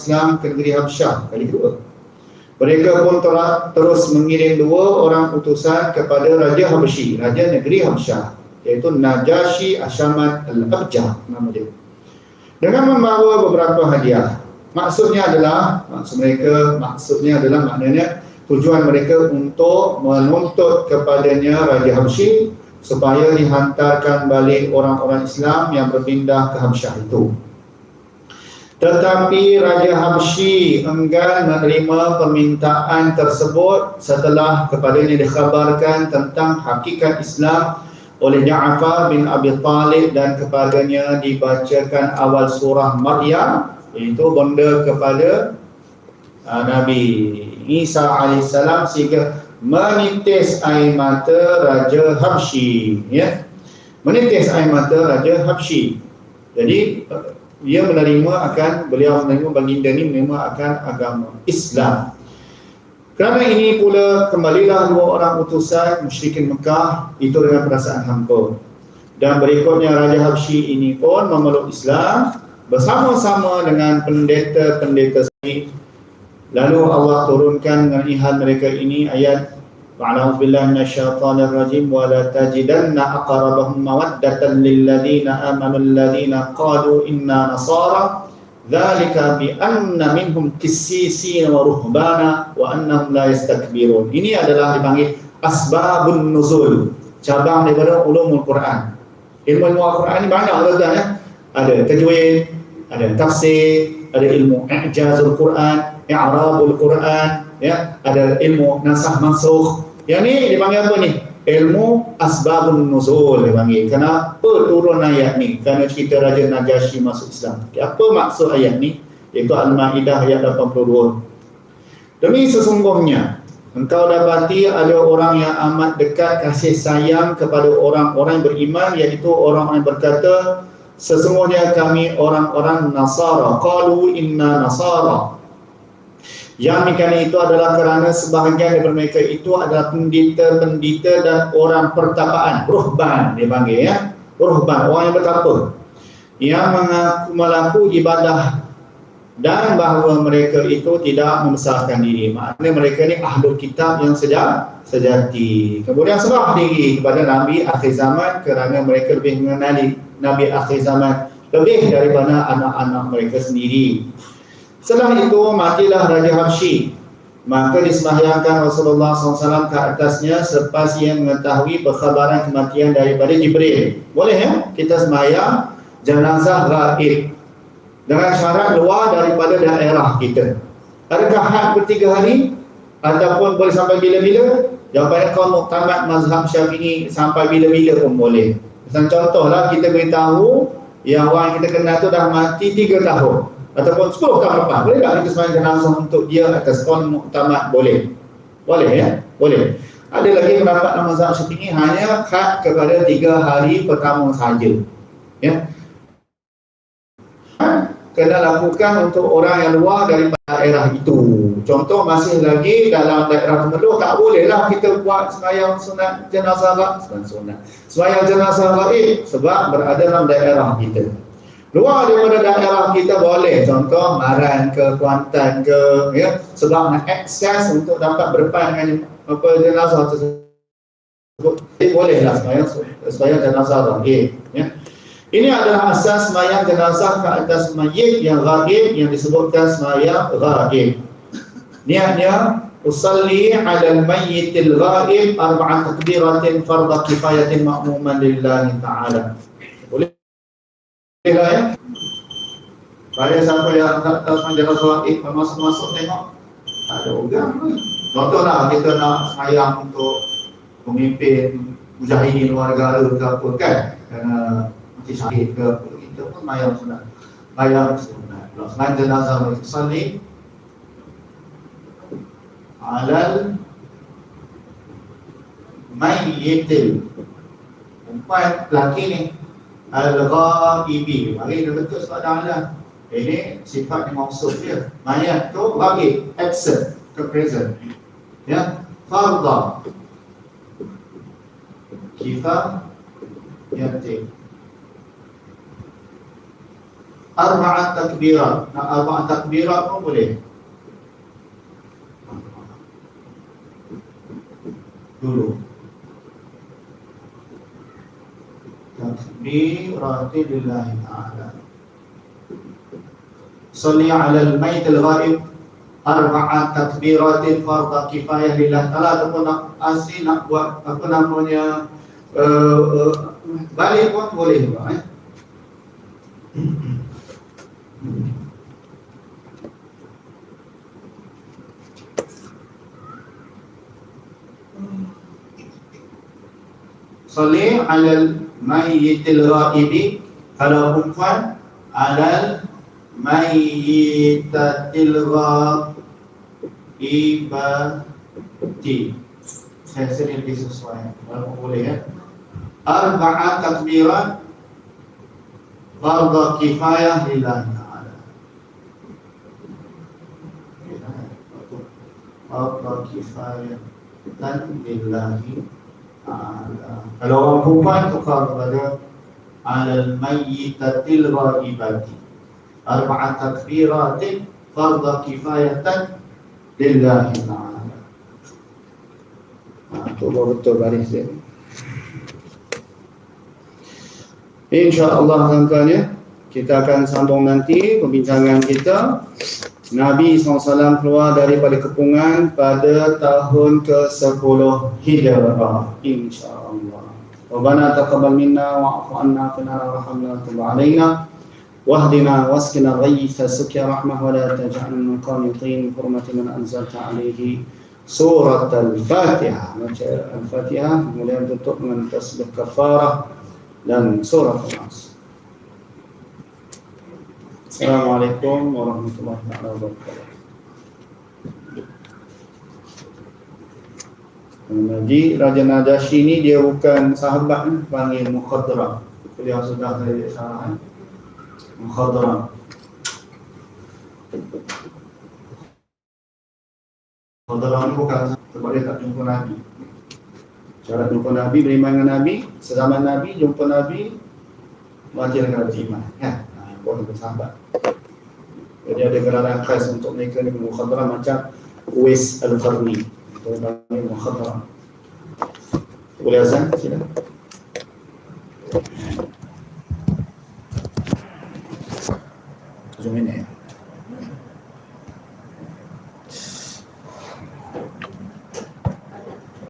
Islam ke negeri Habsyah kali kedua. Mereka pun telah terus mengirim dua orang utusan kepada Raja Habsyi, Raja negeri Habsyah, iaitu Najashi Ashamat Al-Abjah nama dia. Dengan membawa beberapa hadiah. Maksudnya adalah, maksud mereka, maksudnya adalah maknanya tujuan mereka untuk menuntut kepadanya Raja Habsyi supaya dihantarkan balik orang-orang Islam yang berpindah ke Habsyah itu. Tetapi Raja Habsyi enggan menerima permintaan tersebut setelah kepadanya dikhabarkan tentang hakikat Islam oleh Ja'far bin Abi Talib dan kepadanya dibacakan awal surah Maryam iaitu benda kepada uh, Nabi Isa AS sehingga menitis air mata Raja Habsyi ya. Menitis air mata Raja Habsyi. Jadi dia menerima akan beliau menerima baginda ni menerima akan agama Islam. Kerana ini pula kembalilah dua orang utusan musyrikin Mekah itu dengan perasaan hampa. Dan berikutnya Raja Habsyi ini pun memeluk Islam bersama-sama dengan pendeta-pendeta sendiri. Lalu Allah turunkan dengan ihal mereka ini ayat وأعوذ بالله من الشيطان الرجيم ولا تجدن أقربهم مودة للذين آمنوا الذين قالوا إنا نصارى ذلك بأن منهم كسيسين ورهبانا وأنهم لا يستكبرون ini adalah dipanggil asbabun nuzul cabang daripada ulumul Quran ilmu ilmu Al-Quran ni banyak tuan ya ada tajwid ada tafsir ada ilmu i'jazul Quran i'rabul Quran ya ada ilmu nasah mansukh yang ni dipanggil apa ni? Ilmu asbabun nuzul dipanggil. Kenapa turun ayat ni? Kerana cerita Raja Najasyi masuk Islam. Apa maksud ayat ni? Iaitu Al-Ma'idah ayat 82. Demi sesungguhnya, engkau dapati ada orang yang amat dekat kasih sayang kepada orang-orang beriman iaitu orang-orang yang berkata sesungguhnya kami orang-orang Nasara. Qalu inna Nasara. Yang demikian itu adalah kerana sebahagian daripada mereka itu adalah pendeta-pendeta dan orang pertapaan. Ruhban dia panggil ya. Ruhban, orang yang bertapa. Yang mengaku melaku ibadah dan bahawa mereka itu tidak membesarkan diri. Maknanya mereka ni ahlul kitab yang sejati. sejati. Kemudian serah diri kepada Nabi akhir zaman kerana mereka lebih mengenali Nabi akhir zaman lebih daripada anak-anak mereka sendiri. Setelah itu matilah Raja Habsyi. Maka disembahyangkan Rasulullah SAW ke atasnya selepas ia mengetahui perkhabaran kematian daripada Jibril. Boleh ya? Kita sembahyang jenazah gaib. Dengan syarat luar daripada daerah kita. Adakah had bertiga hari? Ataupun boleh sampai bila-bila? Jawapannya kau muktamad mazhab syafi'i sampai bila-bila pun boleh. Macam contohlah kita beritahu yang orang kita kenal tu dah mati tiga tahun ataupun 10 tahun lepas boleh tak kita sembahyang jenazah untuk dia atas kon muktamad? Boleh. Boleh ya? Boleh. Ada lagi pendapat dalam mazhab syafi'i? Hanya kad kepada tiga hari pertama saja. Ya? Kena lakukan untuk orang yang luar dari daerah itu. Contoh masih lagi dalam daerah Temeloh tak boleh lah kita buat sembahyang sunat jenazah sunat sunat. Sembahyang jenazah gaib sebab berada dalam daerah kita Luar daripada daerah kita boleh. Contoh Maran ke Kuantan ke ya. Sebab nak akses untuk dapat berpan dengan apa jenazah tersebut. Boleh lah sembahyang sembahyang jenazah gaib ya. Ini adalah asas sembahyang jenazah ke atas mayit yang gaib yang disebutkan sembahyang gaib niatnya usalli ala al-mayyitil ghaib arba'at takbiratin fardhu kifayatin ma'muman lillahi ta'ala. Bila ya? Saya sampai yang tak tahu semanjara sholat id masuk-masuk tengok. Ada orang Contohlah kita nak sayang untuk pemimpin mujahidin luar negara ke apa kan? Kerana mati syahid ke apa kita pun mayang sunat. Mayang sunat. Selain jenazah salih alal mayyitil. Empat lelaki ni Al-Ghaibi Mari dia betul sebab dah ada Ini sifat yang maksud dia. Mayat tu bagi Absent ke present. Ya? Farda Kifa Yati. Arba'at takbirat. Nak arba'at takbirat pun boleh. Dulu. Takbiratin lillahi ta'ala. Salli ala al-mayt al-ghaib arba'at takbiratin fardhu kifayah lillah ta'ala ataupun nak asli nak buat apa namanya uh, uh, balik pun boleh eh. Salih alal mayyitil ghaibi kalau perempuan alal mayyitatil ghaibati saya sendiri lebih sesuai kalau boleh ya. Arba'at takbiran fardu kifayah lillahi ta'ala. Fardu kifayah dan lillahi ta'ala kalau orang perempuan tukar kepada alal mayyitatil ghaibati arba'at takbiratin fardu kifayatan lillahi ta'ala Itu betul baris dia. InsyaAllah tuan-tuan kita akan sambung nanti perbincangan kita. Nabi SAW keluar daripada kepungan pada tahun ke-10 Hijrah. InsyaAllah. Rabbana taqabbal minna wa'afu anna fina rahamna tuba alaina واهدنا واسقنا الغيث سقيا رحمه ولا تجعلنا من قانطين بحرمة من أنزلت عليه سورة الفاتحة الفاتحة kemudian tutup dengan tasbih kafarah dan surah Al-Nas. Assalamualaikum warahmatullahi wabarakatuh. Jadi Raja Najasyi ni dia bukan sahabat ni, panggil Mukhadram. Dia sudah saya salah. Mukhadram. Mukhadram ni bukan sebab dia tak jumpa Nabi. Syarat jumpa Nabi, beriman dengan Nabi, sezaman Nabi, jumpa Nabi, mati dengan iman. Ya, boleh bersahabat. Jadi ada gelaran khas untuk mereka ni mukhadara macam Uwais Al-Qarni. Itu panggil mukhadara. Boleh azan? Sila. Zoom in ya.